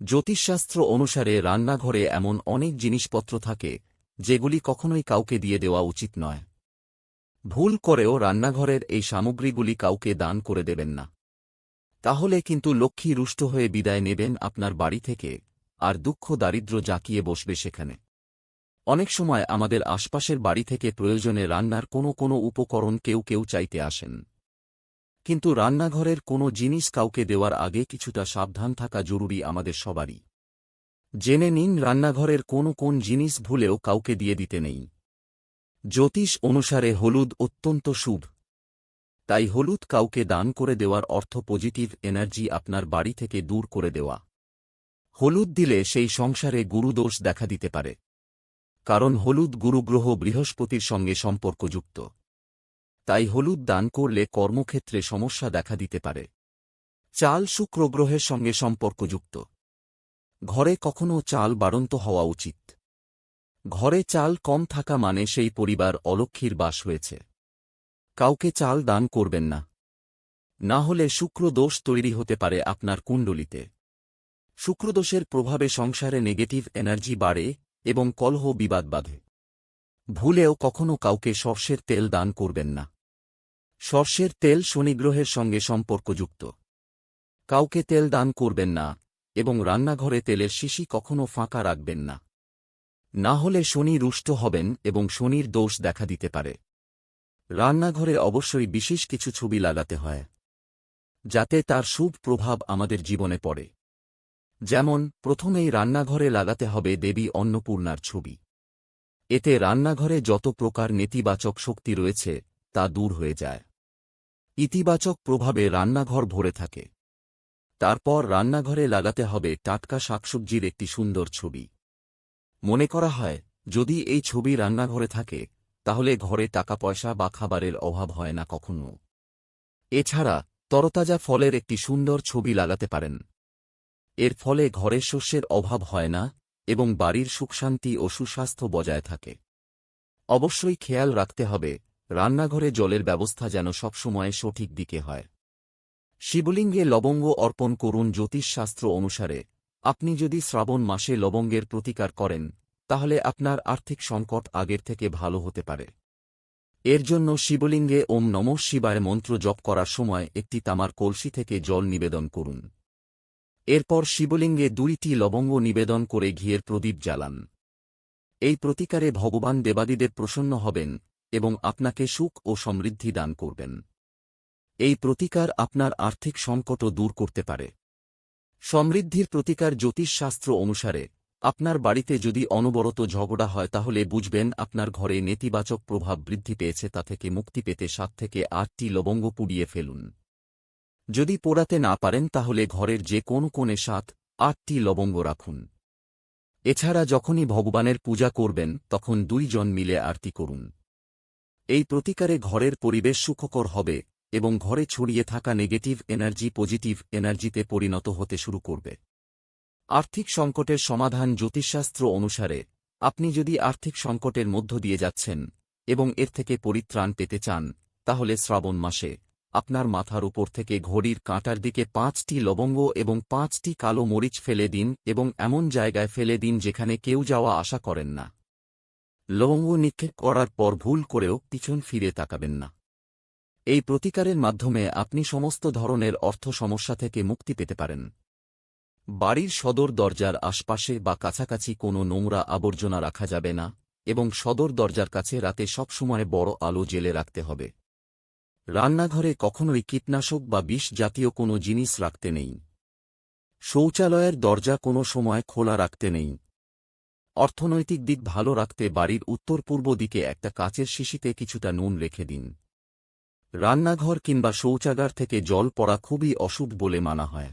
জ্যোতিষশাস্ত্র অনুসারে রান্নাঘরে এমন অনেক জিনিসপত্র থাকে, যেগুলি কখনোই কাউকে দিয়ে দেওয়া উচিত নয়। ভুল করেও রান্নাঘরের এই সামগ্রীগুলি কাউকে দান করে দেবেন না। তাহলে কিন্তু লক্ষ্মী রুষ্ট হয়ে বিদায় নেবেন আপনার বাড়ি থেকে, আর দুঃখ দারিদ্র জাঁকিয়ে বসবে সেখানে। অনেক সময় আমাদের আশপাশের বাড়ি থেকে প্রয়োজনে রান্নার কোনো কোনো উপকরণ কেউ কেউ চাইতে আসেন। কিন্তু রান্নাঘরের কোনো জিনিস কাউকে দেওয়ার আগে কিছুটা সাবধান থাকা জরুরি আমাদের সবারই। জেনে নিন রান্নাঘরের কোন কোন জিনিস ভুলেও কাউকে দিয়ে দিতে নেই। জ্যোতিষ অনুসারে হলুদ অত্যন্ত শুভ। তাই হলুদ কাউকে দান করে দেওয়ার অর্থ পজিটিভ এনার্জি আপনার বাড়ি থেকে দূর করে দেওয়া। হলুদ দিলে সেই সংসারে গুরুদোষ দেখা দিতে পারে। কারণ হলুদ গুরুগ্রহ বৃহস্পতির সঙ্গে সম্পর্কযুক্ত। তাই হলুদ দান করলে কর্মক্ষেত্রে সমস্যা দেখা দিতে পারে। চাল শুক্র গ্রহের সঙ্গে সম্পর্কযুক্ত। ঘরে কখনও চাল বাড়ন্ত হওয়া উচিত। ঘরে চাল কম থাকা মানে সেই পরিবার অলক্ষীর বাস হয়েছে। কাউকে চাল দান করবেন না। না হলে শুক্র দোষ তৈরি হতে পারে আপনার কুণ্ডলিতে। শুক্রদোষের প্রভাবে সংসারে নেগেটিভ এনার্জি বাড়ে এবং কলহ বিবাদ বাঁধে। ভুলেও কখনও কাউকে সর্ষের তেল দান করবেন না। সর্ষের তেল শনিগ্রহের সঙ্গে সম্পর্কযুক্ত। কাউকে তেল দান করবেন না, এবং রান্নাঘরে তেলের শিশি কখনও ফাঁকা রাখবেন না। না হলে শনি রুষ্ট হবেন এবং শনির দোষ দেখা দিতে পারে। রান্নাঘরে অবশ্যই বিশেষ কিছু ছবি লাগাতে হয়, যাতে তার শুভ প্রভাব আমাদের জীবনে পড়ে। যেমন, প্রথমেই রান্নাঘরে লাগাতে হবে দেবী অন্নপূর্ণার ছবি। এতে রান্নাঘরে যত প্রকার নেতিবাচক শক্তি রয়েছে, তা দূর হয়ে যায়। ইতিবাচক প্রভাবে রান্নাঘর ভরে থাকে। তারপর রান্নাঘরে লাগাতে হবে টাটকা শাকসবজির একটি সুন্দর ছবি। মনে করা হয়, যদি এই ছবি রান্নাঘরে থাকে, তাহলে ঘরে টাকা পয়সা বা খাবারের অভাব হয় না কখনো। এছাড়া, তরতাজা ফলের একটি সুন্দর ছবি লাগাতে পারেন। এর ফলে ঘরে শস্যের অভাব হয় না এবং বাড়ির সুখশান্তি ও সুস্বাস্থ্য বজায় থাকে। অবশ্যই খেয়াল রাখতে হবে রান্নাঘরে জলের ব্যবস্থা যেন সবসময় সঠিক দিকে হয়। শিবলিঙ্গে লবঙ্গ অর্পণ করুন জ্যোতিষশাস্ত্র অনুসারে। আপনি যদি শ্রাবণ মাসে লবঙ্গের প্রতিকার করেন, তাহলে আপনার আর্থিক সংকট আগের থেকে ভালো হতে পারে। এর জন্য শিবলিঙ্গে ওম নম শিবায় মন্ত্র জপ করার সময় একটি তামার কলসি থেকে জল নিবেদন করুন। এরপর শিবলিঙ্গে দুইটি লবঙ্গ নিবেদন করে ঘিয়ের প্রদীপ জ্বালান। এই প্রতিকারে ভগবান দেবাদিদেব প্রসন্ন হবেন। এবং আপনাকে সুখ ও সমৃদ্ধি দান করবেন। এই প্রতিকার আপনার আর্থিক সংকটও দূর করতে পারে। সমৃদ্ধির প্রতিকার জ্যোতিষশাস্ত্র অনুসারে, আপনার বাড়িতে যদি অনবরত ঝগড়া হয় তাহলে বুঝবেন আপনার ঘরে নেতিবাচক প্রভাব বৃদ্ধি পেয়েছে তা থেকে মুক্তি পেতে সাত থেকে আটটি লবঙ্গ পুড়িয়ে ফেলুন। যদি পোড়াতে না পারেন তাহলে ঘরের যে কোন কোণে সাত, আটটি লবঙ্গ রাখুন। এছাড়া যখনই ভগবানের পূজা করবেন, তখন দুইজন মিলে আরতি করুন। এই প্রতিকারে ঘরের পরিবেশ সুখকর হবে এবং ঘরে ছড়িয়ে থাকা নেগেটিভ এনার্জি পজিটিভ এনার্জিতে পরিণত হতে শুরু করবে। আর্থিক সংকটের সমাধান জ্যোতিষশাস্ত্র অনুসারে, আপনি যদি আর্থিক সংকটের মধ্য দিয়ে যাচ্ছেন এবং এর থেকে পরিত্রাণ পেতে চান, তাহলে শ্রাবণ মাসে আপনার মাথার উপর থেকে ঘড়ির কাঁটার দিকে পাঁচটি লবঙ্গ এবং পাঁচটি কালো মরিচ ফেলে দিন এবং এমন জায়গায় ফেলে দিন যেখানে কেউ যাওয়া আশা করেন না। লবঙ্গ নিক্ষেপ করার পর ভুল করেও পিছন ফিরে তাকাবেন না। এই প্রতিকারের মাধ্যমে আপনি সমস্ত ধরনের অর্থ সমস্যা থেকে মুক্তি পেতে পারেন। বাড়ির সদর দরজার আশপাশে বা কাছাকাছি কোনো নোংরা আবর্জনা রাখা যাবে না এবং সদর দরজার কাছে রাতে সবসময় বড় আলো জেলে রাখতে হবে। রান্নাঘরে কখনোই কীটনাশক বা বিষ জাতীয় কোনো জিনিস রাখতে নেই। শৌচালয়ের দরজা কোনো সময় খোলা রাখতে নেই। অর্থনৈতিক দিক ভালো রাখতে বাড়ির উত্তর পূর্ব দিকে একটা কাচের শিশিতে কিছুটা নুন রেখে দিন। রান্নাঘর কিংবা শৌচাগার থেকে জল পড়া খুবই অশুভ বলে মানা হয়।